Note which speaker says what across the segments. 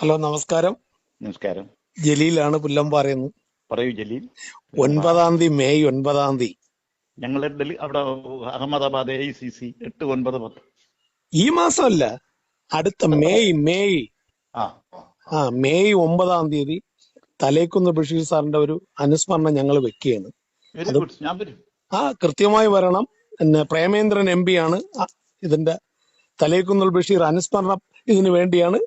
Speaker 1: Hello നമസ്കാരം.
Speaker 2: നമസ്കാരം.
Speaker 1: ജലീലാണ് പറയുന്നു.
Speaker 2: പറയൂ ജലീൽ.
Speaker 1: ഒൻപതാം തീയതി മെയ് ഒൻപതാം തീയതി.
Speaker 2: ഞങ്ങളുടെ ഡൽഹി അവിടെ അഹമ്മദാബാദ് എ സി സി എട്ട് ഒൻപത് പത്ത്.
Speaker 1: ഈ മാസമല്ല അടുത്ത മെയ് മെയ്.
Speaker 2: ആ.
Speaker 1: മെയ് ഒമ്പതാം തീയതി തലേക്കുന്ന് ബഷീർ സാറിന്റെ ഒരു അനുസ്മരണം ഞങ്ങൾ വെക്കുകയാണ്. ആ കൃത്യമായി വരണം. പിന്നെ പ്രേമേന്ദ്രൻ എം പി ആണ്. ഇതിന്റെ തലേക്കുന്ന് ബഷീർ അനുസ്മരണം ഇതിനു വേണ്ടിയാണ്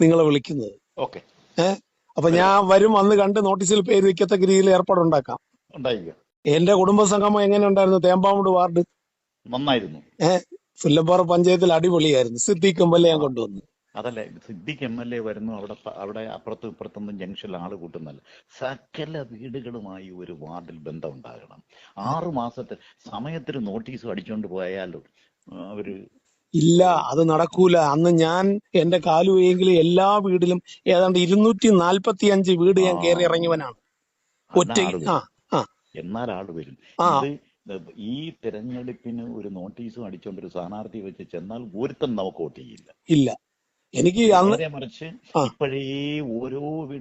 Speaker 1: നിങ്ങളെ വിളിക്കുന്നത്.
Speaker 2: ഓക്കെ.
Speaker 1: ഏഹ് അപ്പൊ ഞാൻ വരും അന്ന് കണ്ട് നോട്ടീസിൽ പേര് വെക്കത്തക്ക രീതിയിൽ ഏർപ്പാടുണ്ടാക്കാം എന്റെ കുടുംബ സംഗമം എങ്ങനെ ഉണ്ടായിരുന്നു തേമ്പാമുട് വാർഡ്?
Speaker 2: നന്നായിരുന്നു.
Speaker 1: ഏഹ് ഫുല്ലപ്പാറ പഞ്ചായത്തിൽ അടിപൊളിയായിരുന്നു. സിദ്ദീഖ് എ ഞാൻ കൊണ്ടുവന്നു.
Speaker 2: അതല്ല സിദ്ദിഖ് എം എൽ എ വരുന്നു അവിടെ അവിടെ അപ്പുറത്തും ഇപ്പുറത്തൊന്നും ജംഗ്ഷനിൽ ആൾ കൂട്ടുന്നല്ല സകല വീടുകളുമായി ഒരു വാർഡിൽ ബന്ധം ഉണ്ടാകണം ആറു മാസത്തെ സമയത്തിന് നോട്ടീസ് അടിച്ചുകൊണ്ട് പോയാലും ഒരു അവർ
Speaker 1: ഇല്ല അത് നടക്കൂല. അന്ന് ഞാൻ എന്റെ കാലുവെങ്കിൽ എല്ലാ വീടിലും ഏതാണ്ട് ഇരുന്നൂറ്റി നാൽപ്പത്തി അഞ്ച് വീട് ഞാൻ കയറി ഇറങ്ങിയവനാണ് ഒറ്റ ആ ആ.
Speaker 2: എന്നാൽ ആൾ വരും. ഈ തെരഞ്ഞെടുപ്പിന് ഒരു നോട്ടീസും അടിച്ചുകൊണ്ട് ഒരു സ്ഥാനാർത്ഥി വെച്ച് ചെന്നാൽ ഒരുത്തം നമുക്ക് വോട്ട് ചെയ്യില്ല.
Speaker 1: ഇല്ല. എനിക്ക്
Speaker 2: മറിച്ച് ഇപ്പോഴേ ഓരോ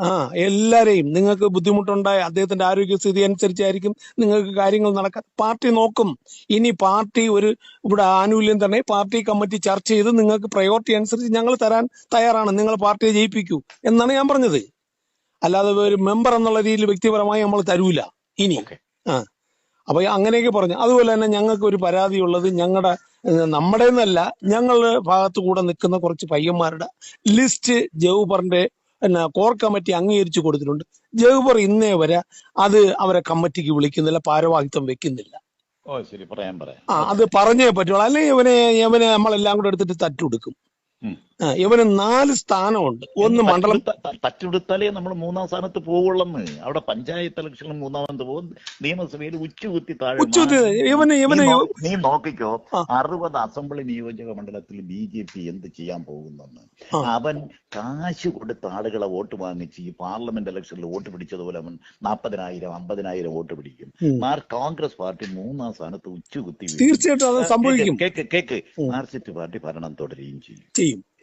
Speaker 1: ആ എല്ലാരെയും നിങ്ങൾക്ക് ബുദ്ധിമുട്ടുണ്ടായ അദ്ദേഹത്തിന്റെ ആരോഗ്യസ്ഥിതി അനുസരിച്ചായിരിക്കും നിങ്ങൾക്ക് കാര്യങ്ങൾ നടക്കാൻ. പാർട്ടി നോക്കും. ഇനി പാർട്ടി ഒരു ഇവിടെ ആനുകൂല്യം തന്നെ പാർട്ടി കമ്മിറ്റി ചർച്ച ചെയ്ത് നിങ്ങൾക്ക് പ്രയോറിറ്റി അനുസരിച്ച് ഞങ്ങൾ തരാൻ തയ്യാറാണ്. നിങ്ങൾ പാർട്ടിയെ ജയിപ്പിക്കൂ എന്നാണ് ഞാൻ പറഞ്ഞത്. അല്ലാതെ ഒരു മെമ്പർ എന്നുള്ള രീതിയിൽ വ്യക്തിപരമായി നമ്മൾ തരൂല. ഇനി. ആ. അപ്പൊ അങ്ങനെയൊക്കെ പറഞ്ഞു. അതുപോലെ തന്നെ ഞങ്ങൾക്ക് ഒരു പരാതി ഉള്ളത് ഞങ്ങളുടെ നമ്മുടെ എന്നല്ല ഞങ്ങളുടെ ഭാഗത്ത് കൂടെ നിൽക്കുന്ന കുറച്ച് പയ്യന്മാരുടെ ലിസ്റ്റ് ജൗബറിന്റെ പിന്നെ കോർ കമ്മിറ്റി അംഗീകരിച്ചു കൊടുത്തിട്ടുണ്ട്. ജവഹർ ഇന്നേ വരെ അത് അവരെ കമ്മിറ്റിക്ക് വിളിക്കുന്നില്ല ഭാരവാഹിത്വം വെക്കുന്നില്ല.
Speaker 2: ഓ ശരി. പറയാൻ പറയാം.
Speaker 1: ആ അത് പറഞ്ഞേ പറ്റുള്ളൂ. അല്ലെങ്കിൽ ഇവനെ ഇവനെ നമ്മളെല്ലാം കൂടെ എടുത്തിട്ട് തട്ടുകൊടുക്കും. ഇവന് നാല് സ്ഥാനമുണ്ട്. ഒന്ന് മണ്ഡലം
Speaker 2: തട്ടിടുത്താലേ നമ്മൾ മൂന്നാം സ്ഥാനത്ത് പോവുള്ളന്ന് അവിടെ പഞ്ചായത്ത് ഇലക്ഷനിൽ മൂന്നാമത് പോകും. നിയമസഭയിൽ ഉച്ചകുത്തി താഴെ.
Speaker 1: ഇവന് ഇവന്
Speaker 2: നീ നോക്കിക്കോ. അറുപത് അസംബ്ലി നിയോജക മണ്ഡലത്തിൽ ബി ജെ പി എന്ത് ചെയ്യാൻ പോകുന്നെന്ന്. അവൻ കാശ് കൊടുത്ത ആളുകളെ വോട്ട് വാങ്ങിച്ച് ഈ പാർലമെന്റ് ഇലക്ഷനിൽ വോട്ട് പിടിച്ചതുപോലെ അവൻ നാപ്പതിനായിരം അമ്പതിനായിരം വോട്ട് പിടിക്കും. മാർ കോൺഗ്രസ് പാർട്ടി മൂന്നാം സ്ഥാനത്ത് ഉച്ചകുത്തി.
Speaker 1: തീർച്ചയായിട്ടും
Speaker 2: കേക്ക് കേക്ക് മാർസിസ്റ്റ് പാർട്ടി ഭരണം തുടരുകയും ചെയ്യും.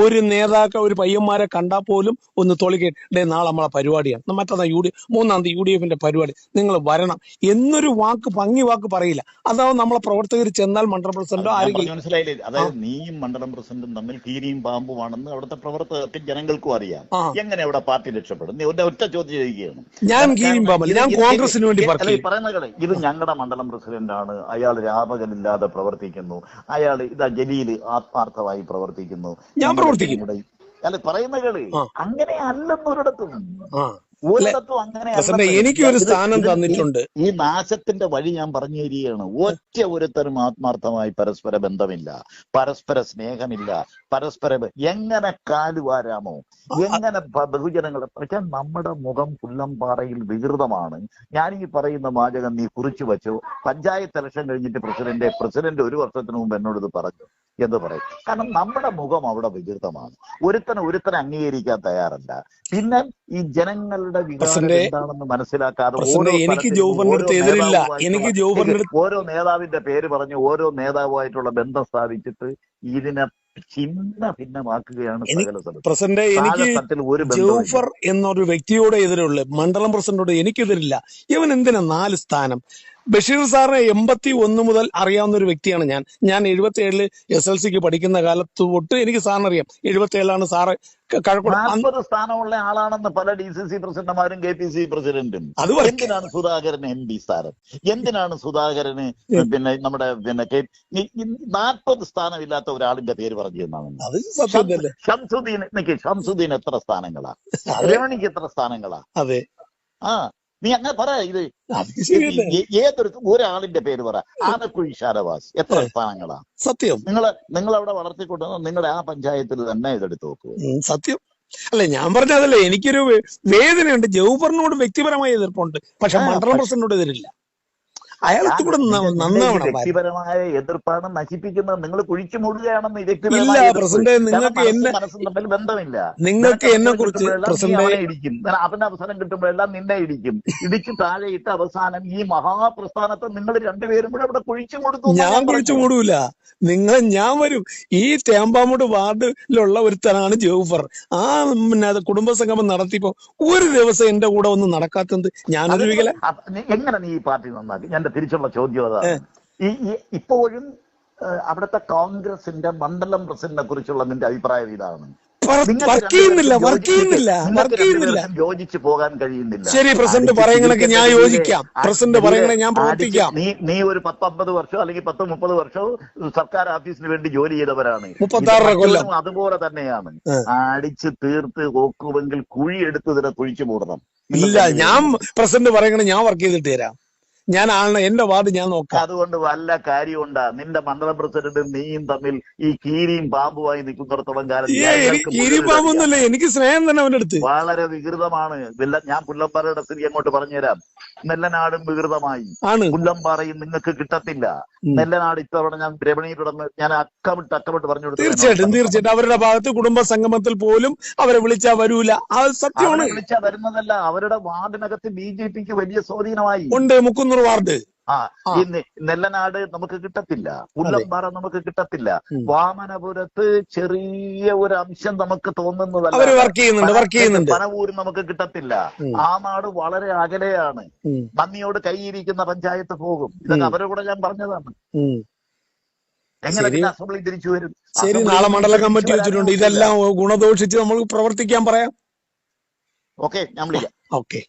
Speaker 1: ഒരു നേതാക്കൾ ഒരു പയ്യന്മാരെ കണ്ടാൽ പോലും ഒന്ന് തൊളിക്കേ നാളെ നമ്മളെ പരിപാടിയാണ്. മറ്റന്നാ യു ഡി മൂന്നാം തീയതി യു ഡി എഫിന്റെ പരിപാടി. നിങ്ങൾ വരണം. എന്നൊരു വാക്ക് ഭംഗി വാക്ക് പറയില്ല. അതാവും നമ്മളെ പ്രവർത്തകർ ചെന്നാൽ മണ്ഡലം പ്രസിഡന്റോ ആരെങ്കിലും
Speaker 2: മനസ്സിലായില്ലേ? അതായത് നീയും മണ്ഡലം പ്രസിഡന്റും തമ്മിൽ കീരിയും പാമ്പുമാണെന്ന് അവിടുത്തെ പ്രവർത്തകർക്ക് ജനങ്ങൾക്കും അറിയാം. എങ്ങനെ അവിടെ പാർട്ടി രക്ഷപ്പെടും? ഒറ്റ ചോദ്യം ചെയ്യുകയാണ്
Speaker 1: ഞാൻ കീരിയും പാമ്പല്ല ഞാൻ കോൺഗ്രസിന് വേണ്ടി
Speaker 2: പറയുന്നത് ഇത് ഞങ്ങളുടെ മണ്ഡലം പ്രസിഡന്റാണ്. അയാൾ രാപകലില്ലാതെ പ്രവർത്തിക്കുന്നു. അയാൾ ഇതാ ജലീൽ ആത്മാർത്ഥമായി പ്രവർത്തിക്കുന്നു.
Speaker 1: ഞാൻ പ്രവർത്തിക്കും.
Speaker 2: അല്ല പറയുന്ന
Speaker 1: കേൾ
Speaker 2: അങ്ങനെ അല്ലെന്നൊരിടത്തും.
Speaker 1: എനിക്ക് ഒരു സ്ഥാനം തന്നിട്ടുണ്ട്.
Speaker 2: ഈ നാശത്തിന്റെ വഴി ഞാൻ പറഞ്ഞു തരികയാണ് ഒറ്റ ഒരുത്തരും ആത്മാർത്ഥമായി പരസ്പര ബന്ധമില്ല. പരസ്പര സ്നേഹമില്ല. പരസ്പര എങ്ങനെ കാലുവാരാമോ? എങ്ങനെ ബഹുജനങ്ങളെ പക്ഷെ നമ്മുടെ മുഖം പുല്ലംപാറയിൽ വികൃതമാണ്. ഞാൻ ഈ പറയുന്ന വാചകം നീ കുറിച്ചു വെച്ചു. പഞ്ചായത്ത് ഇലക്ഷൻ കഴിഞ്ഞിട്ട് പ്രസിഡന്റ് പ്രസിഡന്റ് ഒരു വർഷത്തിന് മുമ്പ് എന്നോട് ഇത് പറഞ്ഞു. എന്ന് പറയും. കാരണം നമ്മുടെ മുഖം അവിടെ വികൃതമാണ്. ഒരുത്തനെ ഒരുത്തനെ അംഗീകരിക്കാൻ തയ്യാറല്ല. പിന്നെ ഈ ജനങ്ങളുടെ വികാരം എന്താണെന്ന് മനസ്സിലാക്കാതെ
Speaker 1: എനിക്ക് എനിക്ക്
Speaker 2: ഓരോ നേതാവിന്റെ പേര് പറഞ്ഞ് ഓരോ നേതാവുമായിട്ടുള്ള ബന്ധം സ്ഥാപിച്ചിട്ട് ഇതിനെ ഛിന്ന ഭിന്നമാക്കുകയാണ്
Speaker 1: പ്രസിഡന്റ് എനിക്ക് ജൂഫർ എന്നൊരു വ്യക്തിയോട് എതിരുള്ളു മണ്ഡലം പ്രസിഡന്റോട് എനിക്കെതിരില്ല. ഇവൻ എന്തിനാ നാല് സ്ഥാനം? ബഷീർ സാറിനെ എൺപത്തി ഒന്ന് മുതൽ അറിയാവുന്ന ഒരു വ്യക്തിയാണ് ഞാൻ. ഞാൻ എഴുപത്തി ഏഴിൽ എസ് എൽ സിക്ക് പഠിക്കുന്ന കാലത്ത് തൊട്ട് എനിക്ക് സാറിനറിയാം. എഴുപത്തി ഏഴിലാണ് സാറ്
Speaker 2: നാൽപ്പത് സ്ഥാനമുള്ള ആളാണെന്ന് പല ഡി സി സി പ്രസിഡന്റുമാരും കെ പി സി പ്രസിഡന്റും.
Speaker 1: അത്
Speaker 2: എന്തിനാണ് സുധാകരൻ എം പി സ്ഥാനം? എന്തിനാണ് സുധാകരന് പിന്നെ നമ്മുടെ പിന്നെ കെ നാൽപ്പത് സ്ഥാനമില്ലാത്ത ഒരാളിന്റെ പേര് പറഞ്ഞു തന്നാണ് ഷംസുദ്ദീൻ നിക്ക് ഷംസുദ്ദീൻ എത്ര സ്ഥാനങ്ങളാ? രമണിക്ക് എത്ര സ്ഥാനങ്ങളാ?
Speaker 1: അതെ.
Speaker 2: ആ. നീ അങ്ങനെ പറ ഇത് ഏതൊരു ഒരാളിന്റെ പേര് പറ. ആനക്കുഴി ഷാനവാസ്. എത്ര സ്ഥാനങ്ങളാ?
Speaker 1: സത്യം.
Speaker 2: നിങ്ങൾ നിങ്ങൾ അവിടെ വളർത്തിക്കൊണ്ടുവന്ന നിങ്ങളുടെ ആ പഞ്ചായത്തിൽ തന്നെ ഇതെടുത്ത് നോക്കുക
Speaker 1: സത്യം. അല്ല ഞാൻ പറഞ്ഞതല്ലേ എനിക്കൊരു വേദനയുണ്ട്. ജൗഫറിനോട് വ്യക്തിപരമായ എതിർപ്പുണ്ട്. പക്ഷെ മണ്ഡലം പ്രസിഡന്റിനോട് എതിരില്ല. അയാൾക്ക് കൂടെ നന്നാവണം
Speaker 2: വ്യക്തിപരമായ എതിർപ്പാണ് നശിപ്പിക്കുന്നത്. നിങ്ങൾ കുഴിച്ചു മൂടുകയാണെന്ന്
Speaker 1: ഇല്ല പ്രസിഡന്റ് നിങ്ങൾക്ക് എന്നെ
Speaker 2: തമ്മിൽ ബന്ധമില്ല.
Speaker 1: നിങ്ങൾക്ക് എന്നെ കുറിച്ച്
Speaker 2: ഇടിക്കും. അവന് അവസരം കിട്ടുമ്പോഴെല്ലാം നിന്നെ ഇടിക്കും. ഇടിച്ച് താഴെയിട്ട് അവസാനം ഈ മഹാപ്രസ്ഥാനത്തെ നിങ്ങൾ രണ്ടുപേരും കൂടെ അവിടെ കുഴിച്ചു മൂടുന്നു
Speaker 1: ഞാൻ
Speaker 2: കുഴിച്ചു
Speaker 1: മൂടൂല. നിങ്ങൾ ഞാൻ വരും. ഈ തേമ്പാമൂട് വാർഡിലുള്ള ഒരുത്തനാണ് ജോഫർ. ആ പിന്നെ അത് കുടുംബസംഗമം നടത്തിയപ്പോ ഒരു ദിവസം എന്റെ കൂടെ ഒന്നും നടക്കാത്തത് ഞാനൊരു
Speaker 2: എങ്ങനെ നീ ഈ പാർട്ടി നന്നാക്കി? എന്റെ തിരിച്ചുള്ള ചോദ്യം അതാണ്. ഈ ഇപ്പോഴും അവിടുത്തെ കോൺഗ്രസിന്റെ മണ്ഡലം പ്രസിഡന്റിനെ കുറിച്ചുള്ള നിന്റെ അഭിപ്രായം ഇതാണ്. യോജിച്ചു പോകാൻ കഴിയുന്നില്ല.
Speaker 1: ശരി പ്രസിഡന്റ് പറയുന്നതൊക്കെ ഞാൻ യോജിക്കാം. പ്രസിഡന്റ്
Speaker 2: പറയുന്നത്
Speaker 1: പറയണേ ഞാൻ പ്രവർത്തിക്കാം.
Speaker 2: നീ നീ ഒരു പത്തൊമ്പത് വർഷം അല്ലെങ്കിൽ പത്ത് മുപ്പത് വർഷവും സർക്കാർ ഓഫീസിന് വേണ്ടി ജോലി ചെയ്തവരാണ്.
Speaker 1: കൊല്ലം.
Speaker 2: അതുപോലെ തന്നെയാണ്. അടിച്ച് തീർത്ത് നോക്കുമെങ്കിൽ കുഴി എടുത്ത് തന്നെ കുഴിച്ചു മൂടണം.
Speaker 1: ഇല്ല ഞാൻ പ്രസിഡന്റ് പറയണേ ഞാൻ വർക്ക് ചെയ്തിട്ട് തരാം. ഞാൻ ആണ് എന്റെ വാർഡ് ഞാൻ നോക്കാം.
Speaker 2: അതുകൊണ്ട് വല്ല കാര്യമുണ്ടാ? നിന്റെ മണ്ഡലം പ്രസിഡന്റും നീയും തമ്മിൽ ഈ കീരിയും പാമ്പുമായി നിൽക്കുന്നിടത്തോളം കാലം
Speaker 1: കീരിയും
Speaker 2: പാമ്പൊന്നുമല്ലേ
Speaker 1: എനിക്ക് സ്നേഹം തന്നെ അവന്റെ അടുത്ത്.
Speaker 2: വളരെ വികൃതമാണ്. ഞാൻ പുല്ലമ്പാറയുടെ സ്ഥിതി അങ്ങോട്ട് പറഞ്ഞുതരാം. നെല്ലനാടും വികൃതമായി. പുല്ലമ്പാറയും നിങ്ങൾക്ക് കിട്ടത്തില്ല. നെല്ലനാട് ഇത്തവണ ഞാൻ രമണിയിലിടന്ന് ഞാൻ അക്കമിട്ട് അക്കമിട്ട് പറഞ്ഞു കൊടുത്തു
Speaker 1: തീർച്ചയായിട്ടും തീർച്ചയായിട്ടും. അവരുടെ ഭാഗത്ത് കുടുംബ സംഗമത്തിൽ പോലും അവരെ വിളിച്ചാ വരൂല. അത് സത്യമാണ്.
Speaker 2: അവരെ വിളിച്ചാ വരുന്നതല്ല. അവരുടെ വാർഡിനകത്ത് ബി ജെ പിക്ക് വലിയ സ്വാധീനമായി.
Speaker 1: ഉണ്ട് മുക്കുന്നൂർ വാർഡ്.
Speaker 2: ആ
Speaker 1: ആ.
Speaker 2: നെല്ലനാട് നമുക്ക് കിട്ടത്തില്ല. പുല്ലമ്പാറ നമുക്ക് കിട്ടത്തില്ല. വാമനപുരത്ത് ചെറിയ ഒരു അംശം നമുക്ക് തോന്നുന്നതല്ല.
Speaker 1: വർക്ക് ചെയ്യുന്നുണ്ട് വർക്ക് ചെയ്യുന്നുണ്ട്.
Speaker 2: പനവൂര് നമുക്ക് കിട്ടത്തില്ല. ആ നാട് വളരെ അകലെയാണ്. നന്ദിയോട് കൈയിരിക്കുന്ന പഞ്ചായത്ത് പോകും. ഇതൊക്കെ
Speaker 1: അവരെ
Speaker 2: അവരുടെ കൂടെ ഞാൻ പറഞ്ഞതാണ്. എങ്ങനെ പിന്നെ അസംബ്ലി തിരിച്ചു വരും?
Speaker 1: ശരി നാളെ മണ്ഡല കമ്മിറ്റി വെച്ചിട്ടുണ്ട്. ഇതെല്ലാം ഗുണദോഷിച്ച് നമ്മൾ പ്രവർത്തിക്കാൻ പറയാം.
Speaker 2: ഓക്കെ ഞാൻ വിളിക്കാം.
Speaker 1: ഓക്കെ.